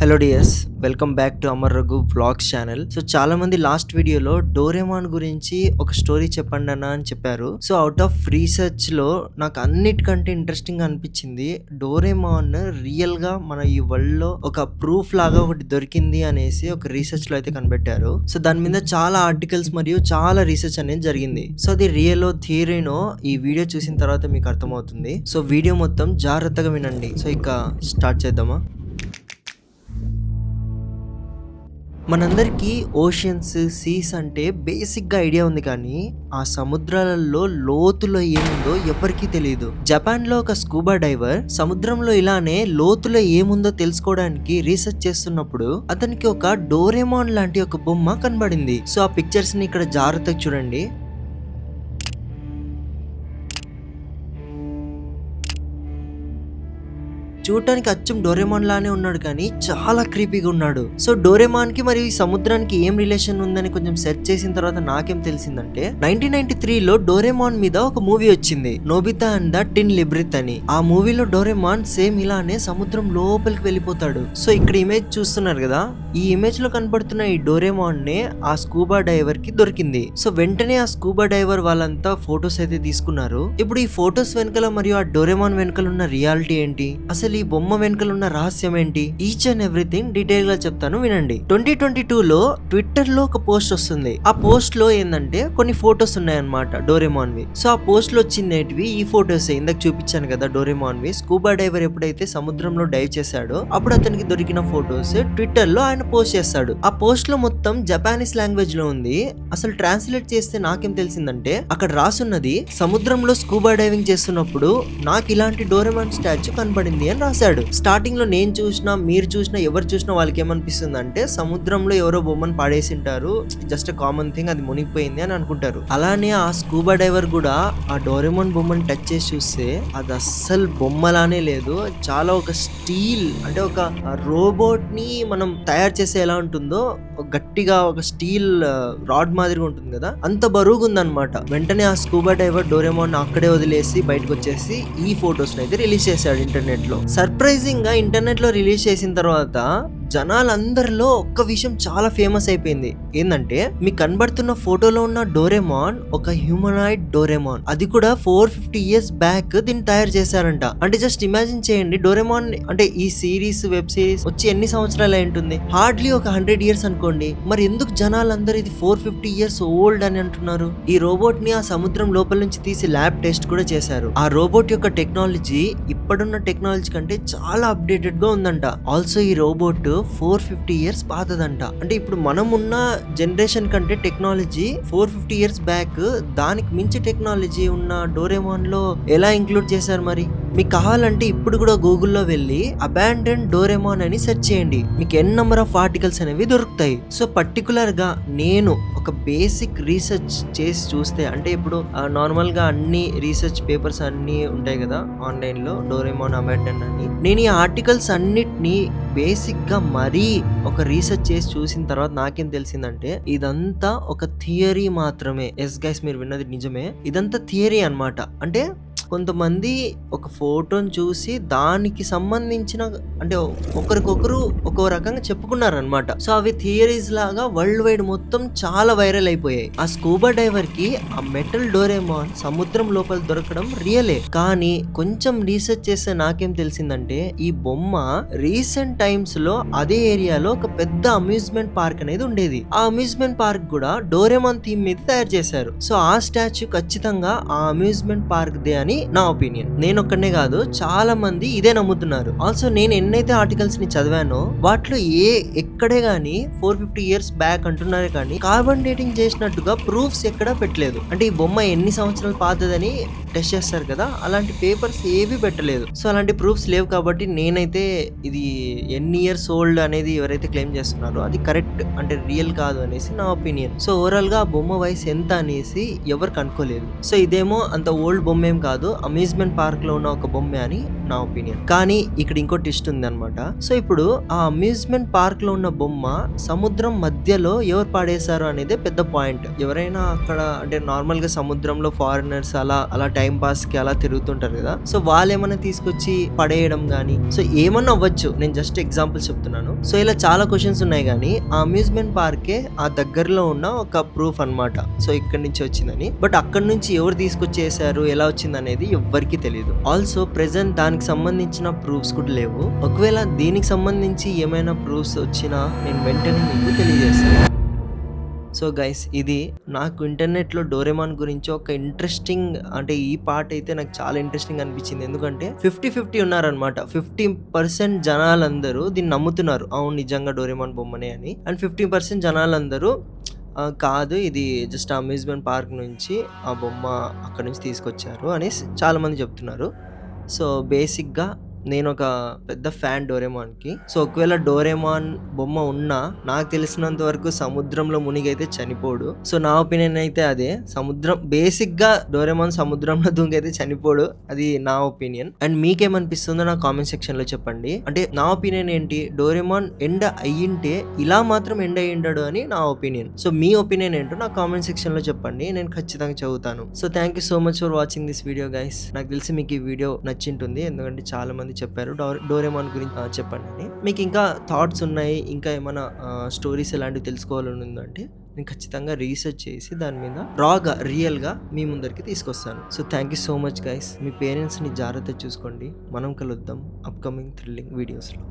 Hello dears welcome back to Amar Raghu vlogs channel so చాలా మంది last వీడియోలో Doraemon గురించి ఒక స్టోరీ చెప్పండి అన్న అని చెప్పారు. సో అవుట్ ఆఫ్ రీసెర్చ్లో నాకు అన్నిటికంటే ఇంట్రెస్టింగ్ అనిపించింది డోరేమాన్ రియల్గా మన ఈ వరల్డ్లో ఒక ప్రూఫ్ లాగా ఒకటి దొరికింది అనేసి ఒక రీసెర్చ్లో అయితే కనిపెట్టారు. సో దాని మీద చాలా ఆర్టికల్స్ మరియు చాలా రీసెర్చ్ అనేది జరిగింది. సో అది రియల్ థియరీనో ఈ వీడియో చూసిన తర్వాత మీకు అర్థమవుతుంది. సో వీడియో మొత్తం జాగ్రత్తగా వినండి. సో ఇక స్టార్ట్ చేద్దామా? మనందరికీ ఓషన్స్ సీస్ అంటే బేసిక్గా ఐడియా ఉంది కానీ ఆ సముద్రాలలో లోతులో ఏముందో ఎవరికీ తెలియదు జపాన్లో ఒక స్కూబా డైవర్ సముద్రంలో ఇలానే లోతులో ఏముందో తెలుసుకోవడానికి రీసెర్చ్ చేస్తున్నప్పుడు అతనికి ఒక డోరేమాన్ లాంటి ఒక బొమ్మ కనబడింది. సో ఆ పిక్చర్స్ని ఇక్కడ జాగ్రత్తగా చూడండి. చూడటానికి అచ్చం డోరేమాన్ లానే ఉన్నాడు కానీ చాలా క్రీపీగా ఉన్నాడు. సో డోరేమాన్కి మరియు ఈ సముద్రానికి ఏం రిలేషన్ ఉందని కొంచెం సెర్చ్ చేసిన తర్వాత నాకేం తెలిసిందంటే నైన్టీన్ నైన్టీ త్రీలో డోరేమాన్ మీద ఒక మూవీ వచ్చింది. Nobita and the tin labyrinth అని. ఆ మూవీలో డోరేమాన్ సేమ్ ఇలానే సముద్రం లోపలికి వెళ్ళిపోతాడు. సో ఇక్కడ ఇమేజ్ చూస్తున్నారు కదా? ఈ ఇమేజ్లో కనబడుతున్న ఈ డోరేమాన్ నే ఆ స్కూబా డైవర్కి దొరికింది. సో వెంటనే ఆ స్కూబా డైవర్ వాళ్ళంతా ఫొటోస్ అయితే తీసుకున్నారు. ఇప్పుడు ఈ ఫొటోస్ వెనకాల మరియు ఆ డోరేమాన్ వెనకాల ఉన్న రియాలిటీ ఏంటి? అసలు ఈ బొమ్మ వెనుకలున్న ఉన్న రహస్యం ఏంటి? ఈచ్ అండ్ ఎవ్రీథింగ్ డీటెయిల్గా చెప్తాను వినండి. ట్వంటీ ట్వంటీ టూ లో ట్విట్టర్లో ఒక పోస్ట్ వస్తుంది. ఆ పోస్ట్లో ఏంటంటే కొన్ని ఫొటోస్ ఉన్నాయన్నమాట డోరేమాన్ వి సో ఆ పోస్ట్లో వచ్చిందేటివి? ఈ ఫొటోస్. ఇందాక చూపించాను కదా డోరేమాన్ వి స్కూబా డైవర్ ఎప్పుడైతే సముద్రంలో డైవ్ చేశాడో అప్పుడు అతనికి దొరికిన ఫొటోస్ ట్విట్టర్లో ఆయన పోస్ట్ చేస్తాడు. ఆ పోస్ట్లో మొత్తం జపానీస్ లాంగ్వేజ్లో ఉంది. అసలు ట్రాన్స్లేట్ చేస్తే నాకేం తెలిసిందంటే అక్కడ రాసున్నది సముద్రంలో స్కూబా డైవింగ్ చేస్తున్నప్పుడు నాకు ఇలాంటి డోరేమాన్ స్టాచ్యూ కనబడింది అని రాశాడు. స్టార్టింగ్లో నేను చూసినా మీరు చూసినా ఎవరు చూసినా వాళ్ళకి ఏమనిపిస్తుంది అంటే సముద్రంలో ఎవరో బొమ్మను పాడేసి ఉంటారు జస్ట్ కామన్ థింగ్ అది మునిగిపోయింది అని అనుకుంటారు. అలానే ఆ స్కూబా డైవర్ కూడా ఆ డోరెమోన్ బొమ్మను టచ్ చేసి చూస్తే అది అస్సలు బొమ్మలానే లేదు. చాలా ఒక స్టీల్ అంటే ఒక రోబోట్ని మనం తయారు చేసే ఎలా ఉంటుందో గట్టిగా ఒక స్టీల్ రాడ్ మాదిరిగా ఉంటుంది కదా అంత బరువుగా ఉందన్నమాట వెంటనే ఆ స్కూబా డైవర్ డోరెమోన్ అక్కడే వదిలేసి బయటకు వచ్చేసి ఈ ఫొటోస్ అయితే రిలీజ్ చేశాడు ఇంటర్నెట్లో సర్ప్రైజింగ్గా ఇంటర్నెట్లో రిలీజ్ చేసిన తర్వాత జనాలందరిలో ఒక్క విషయం చాలా ఫేమస్ అయిపోయింది. ఏంటంటే మీకు కనబడుతున్న ఫోటోలో ఉన్న డోరేమాన్ ఒక హ్యూమనాయిడ్ డోరేమాన్. అది కూడా ఫోర్ ఫిఫ్టీ ఇయర్స్ బ్యాక్ దీన్ని తయారు చేశారంట. అంటే జస్ట్ ఇమాజిన్ చేయండి డోరేమాన్ అంటే ఈ సిరీస్ వెబ్ సిరీస్ వచ్చి ఎన్ని సంవత్సరాలు అయి ఉంటుంది? హార్డ్లీ ఒక హండ్రెడ్ ఇయర్స్ అనుకోండి. మరి ఎందుకు జనాలందరూ ఇది ఫోర్ ఫిఫ్టీ ఇయర్స్ ఓల్డ్ అని అంటున్నారు? ఈ రోబోట్ని ఆ సముద్రం లోపల నుంచి తీసి ల్యాబ్ టెస్ట్ కూడా చేశారు. ఆ రోబోట్ యొక్క టెక్నాలజీ ఇప్పుడున్న టెక్నాలజీ కంటే చాలా అప్డేటెడ్గా ఉందంట. ఆల్సో ఈ రోబోట్ ఫోర్ ఫిఫ్టీ ఇయర్స్ పాతదంట. అంటే ఇప్పుడు మనం ఉన్న జనరేషన్ కంటే technology four fifty years back దానికి మించి టెక్నాలజీ ఉన్న డోరేమాన్లో ఎలా ఇంక్లూడ్ చేశారు మరి? మీకు కావాలంటే ఇప్పుడు కూడా గూగుల్లో వెళ్ళి అబాండన్ డోరెమాన్ అని సెర్చ్ చేయండి. మీకు ఎన్ నెంబర్ ఆఫ్ ఆర్టికల్స్ అనేవి దొరుకుతాయి. సో పర్టికులర్గా నేను ఒక బేసిక్ రీసెర్చ్ చేసి చూస్తే అంటే ఇప్పుడు నార్మల్గా అన్ని రీసెర్చ్ పేపర్స్ అన్ని ఉంటాయి కదా ఆన్లైన్లో డోరేమాన్ అబాండన్ అని. నేను ఈ ఆర్టికల్స్ అన్నిటిని బేసిక్గా మరీ ఒక రీసెర్చ్ చేసి చూసిన తర్వాత నాకేం తెలిసిందంటే ఇదంతా ఒక థియరీ మాత్రమే. ఎస్ గైస్ మీరు విన్నది నిజమే. ఇదంతా థియరీ అన్నమాట. అంటే కొంతమంది ఒక ఫోటోని చూసి దానికి సంబంధించిన అంటే ఒకరికొకరు ఒక్కో రకంగా చెప్పుకున్నారు అనమాట సో అవి థియరీస్ లాగా వరల్డ్ వైడ్ మొత్తం చాలా వైరల్ అయిపోయాయి. ఆ స్కూబా డైవర్కి ఆ మెటల్ డోరేమాన్ సముద్రం లోపల దొరకడం రియలే. కానీ కొంచెం రీసెర్చ్ చేస్తే నాకేం తెలిసిందంటే ఈ బొమ్మ రీసెంట్ టైమ్స్లో అదే ఏరియాలో ఒక పెద్ద అమ్యూజ్మెంట్ పార్క్ అనేది ఉండేది. ఆ అమ్యూజ్మెంట్ పార్క్ కూడా డోరేమాన్ థీమ్ మీద తయారు చేశారు. సో ఆ స్టాచ్యూ ఖచ్చితంగా ఆ అమ్యూజ్మెంట్ పార్క్ దే అని నా ఒపీనియన్ నేను ఒక్కడనే కాదు చాలా మంది ఇదే నమ్ముతున్నారు. ఆల్సో నేను ఎన్నైతే ఆర్టికల్స్ని చదివానో వాటిలో ఏ ఎక్కడే గానీ ఫోర్ ఫిఫ్టీ ఇయర్స్ బ్యాక్ అంటున్నారే కానీ కార్బన్ డేటింగ్ చేసినట్టుగా ప్రూఫ్స్ ఎక్కడా పెట్టలేదు. అంటే ఈ బొమ్మ ఎన్ని సంవత్సరాలు పాతదని టెస్ట్ చేస్తారు కదా అలాంటి పేపర్స్ ఏవి పెట్టలేదు. సో అలాంటి ప్రూఫ్స్ లేవు కాబట్టి నేనైతే ఇది ఎన్ని ఇయర్స్ ఓల్డ్ అనేది ఎవరైతే క్లెయిమ్ చేస్తున్నారో అది కరెక్ట్ అంటే రియల్ కాదు అనేసి నా ఒపీనియన్ సో ఓవరాల్గా ఆ బొమ్మ వయసు ఎంత అనేసి ఎవరు కనుక్కోలేదు. సో ఇదేమో అంత ఓల్డ్ బొమ్మ ఏం కాదు. అమ్యూజ్మెంట్ పార్క్లో ఉన్న ఒక బొమ్మ అని నా ఒపీనియన్ కానీ ఇక్కడ ఇంకో ట్విస్ట్ ఉంది అనమాట సో ఇప్పుడు ఆ అమ్యూజ్మెంట్ పార్క్లో ఉన్న బొమ్మ సముద్రం మధ్యలో ఎవరు పాడేశారు అనేది పెద్ద పాయింట్ ఎవరైనా అక్కడ అంటే నార్మల్గా సముద్రంలో ఫారినర్స్ అలా అలా టైం పాస్కి అలా తిరుగుతుంటారు కదా. సో వాళ్ళు ఏమైనా తీసుకొచ్చి పడేయడం గానీ సో ఏమన్నా అవ్వచ్చు. నేను జస్ట్ ఎగ్జాంపుల్ చెప్తున్నాను. సో ఇలా చాలా క్వశ్చన్స్ ఉన్నాయి కానీ ఆ అమ్యూజ్మెంట్ పార్కే ఆ దగ్గరలో ఉన్న ఒక ప్రూఫ్ అన్నమాట. సో ఇక్కడ నుంచి వచ్చిందని. బట్ అక్కడ నుంచి ఎవరు తీసుకొచ్చేసారు ఎలా వచ్చింది అనేది ఎవ్వరికీ తెలియదు ఆల్సో ప్రెసెంట్ దాని దానికి సంబంధించిన ప్రూఫ్స్ కూడా లేవు. ఒకవేళ దీనికి సంబంధించి ఏమైనా ప్రూఫ్స్ వచ్చినా నేను వెంటనే మీకు తెలియజేస్తాను. సో గైస్ ఇది నాకు ఇంటర్నెట్లో డోరేమాన్ గురించి ఒక ఇంట్రెస్టింగ్ అంటే ఈ పార్ట్ అయితే నాకు చాలా ఇంట్రెస్టింగ్ అనిపించింది. ఎందుకంటే ఫిఫ్టీ ఫిఫ్టీ ఉన్నారనమాట ఫిఫ్టీ పర్సెంట్ జనాలందరూ దీన్ని నమ్ముతున్నారు. అవును నిజంగా డోరేమాన్ బొమ్మనే అని. అండ్ ఫిఫ్టీ పర్సెంట్ జనాలందరూ కాదు ఇది జస్ట్ అమ్యూజ్మెంట్ పార్క్ నుంచి ఆ బొమ్మ అక్కడ నుంచి తీసుకొచ్చారు అని చాలామంది చెప్తున్నారు. సో బేసిక్గా నేను ఒక పెద్ద ఫ్యాన్ డోరేమాన్కి. సో ఒకవేళ డోరేమాన్ బొమ్మ ఉన్నా నాకు తెలిసినంత వరకు సముద్రంలో మునిగి అయితే చనిపోడు. సో నా ఒపీనియన్ అయితే అదే. సముద్రం బేసిక్గా డోరేమాన్ సముద్రంలో దూకైతే చనిపోడు. అది నా ఒపీనియన్. అండ్ మీకేమనిపిస్తుందో నా కామెంట్ సెక్షన్లో చెప్పండి. అంటే నా ఒపీనియన్ ఏంటి? డోరేమాన్ ఎండ అయ్యింటే ఇలా మాత్రం ఎండ అయ్యి అని నా ఒపీనియన్. సో మీ ఒపీనియన్ ఏంటో నా కామెంట్ సెక్షన్లో చెప్పండి. నేను ఖచ్చితంగా చదువుతాను. So thank you so much for watching this video guys. నాకు తెలిసి మీకు ఈ వీడియో నచ్చింటుంది. ఎందుకంటే చాలా మంది చెప్పారు. డోర్ డోరేమాన్ గురించి చెప్పండి అని మీకు ఇంకా థాట్స్ ఉన్నాయి? ఇంకా ఏమైనా స్టోరీస్ ఎలాంటివి తెలుసుకోవాలని ఉందంటే నేను ఖచ్చితంగా రీసెర్చ్ చేసి దాని మీద రాగా రియల్గా మీ ముందరికి తీసుకొస్తాను. So thank you so much guys మీ పేరెంట్స్ని జాగ్రత్త చూసుకోండి. మనం కలుద్దాం అప్కమింగ్ థ్రిల్లింగ్ వీడియోస్లో